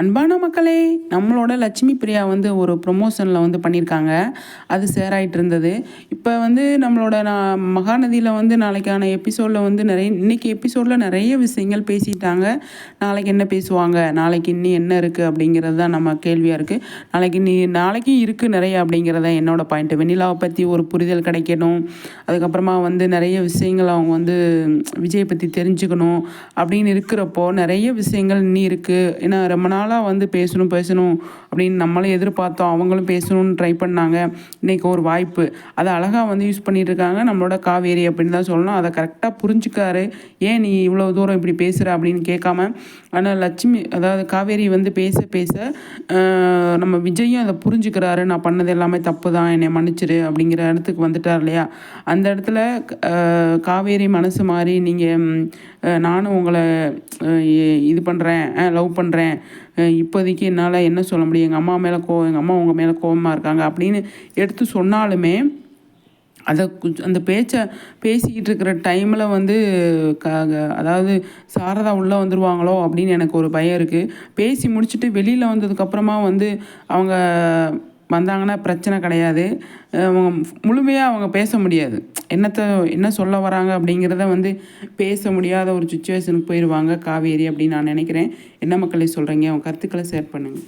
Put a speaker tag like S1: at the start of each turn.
S1: அன்பான மக்களே நம்மளோட லட்சுமி பிரியா வந்து ஒரு ப்ரொமோஷனில் வந்து பண்ணியிருக்காங்க அது சேராயிட்டு இருந்தது. இப்போ வந்து நம்மளோட நான் மகாநதியில் வந்து நாளைக்கான எபிசோடில் வந்து நிறைய இன்றைக்கி எபிசோடில் நிறைய விஷயங்கள் பேசிட்டாங்க. நாளைக்கு என்ன பேசுவாங்க? நாளைக்கு இன்னும் என்ன இருக்குது அப்படிங்கிறது தான் நம்ம கேள்வியாக இருக்குது நாளைக்கு நீ நாளைக்கு இருக்குது நிறைய அப்படிங்கிறத என்னோட பாயிண்ட் வெண்ணிலாவை பற்றி ஒரு புரிதல் கிடைக்கணும். அதுக்கப்புறமா வந்து நிறைய விஷயங்கள் அவங்க வந்து விஜய் பற்றி தெரிஞ்சுக்கணும் அப்படின்னு இருக்கிறப்போ நிறைய விஷயங்கள் இன்னும் இருக்குது ஏன்னா ரொம்ப நாள் நாளாக வந்து பேசணும் பேசணும் அப்படின்னு நம்மளும் எதிர்பார்த்தோம். அவங்களும் பேசணும்னு ட்ரை பண்ணாங்க. இன்றைக்கி ஒரு வாய்ப்பு. அதை அழகாக வந்து யூஸ் பண்ணிகிட்டு இருக்காங்க. நம்மளோட காவேரி அப்படின்னு தான் சொல்லணும். அதை கரெக்டாக புரிஞ்சுக்காரு. ஏன் நீ இவ்வளோ தூரம் இப்படி பேசுகிற அப்படின்னு கேட்காம ஆனால் லட்சுமி அதாவது காவேரி வந்து பேச பேச நம்ம விஜயும் அதை புரிஞ்சுக்கிறாரு. நான் பண்ணது எல்லாமே தப்பு தான் என்னை மன்னிச்சிரு அப்படிங்கிற இடத்துக்கு வந்துட்டார் இல்லையா? அந்த இடத்துல காவேரி மனசு மாதிரி நீங்கள் நானும் உங்களை இது பண்ணுறேன் லவ் பண்ணுறேன் இப்போதைக்கு என்னால் என்ன சொல்ல முடியும்? எங்கள் அம்மா மேலே கோவம் எங்கள் அம்மா உங்கள் மேலே கோபமாக இருக்காங்க அப்படின்னு எடுத்து சொன்னாலுமே அதை அந்த பேச்சை பேசிக்கிட்டு இருக்கிற டைமில் வந்து க அதாவது சாரதா உள்ளே வந்துடுவாங்களோ அப்படின்னு எனக்கு ஒரு பயம் இருக்குது பேசி முடிச்சுட்டு வெளியில் வந்ததுக்கப்புறமா வந்து அவங்க வந்தாங்கன்னா பிரச்சனை கிடையாது. அவங்க முழுமையாக அவங்க பேச முடியாது. என்னத்தை என்ன சொல்ல வராங்க அப்படிங்கிறத வந்து பேச முடியாத ஒரு சுச்சுவேஷனுக்கு போயிடுவாங்க காவேரி அப்படின்னு நான் நினைக்கிறேன். என்ன மக்களை சொல்கிறீங்க அவங்க கருத்துக்களை ஷேர் பண்ணுங்கள்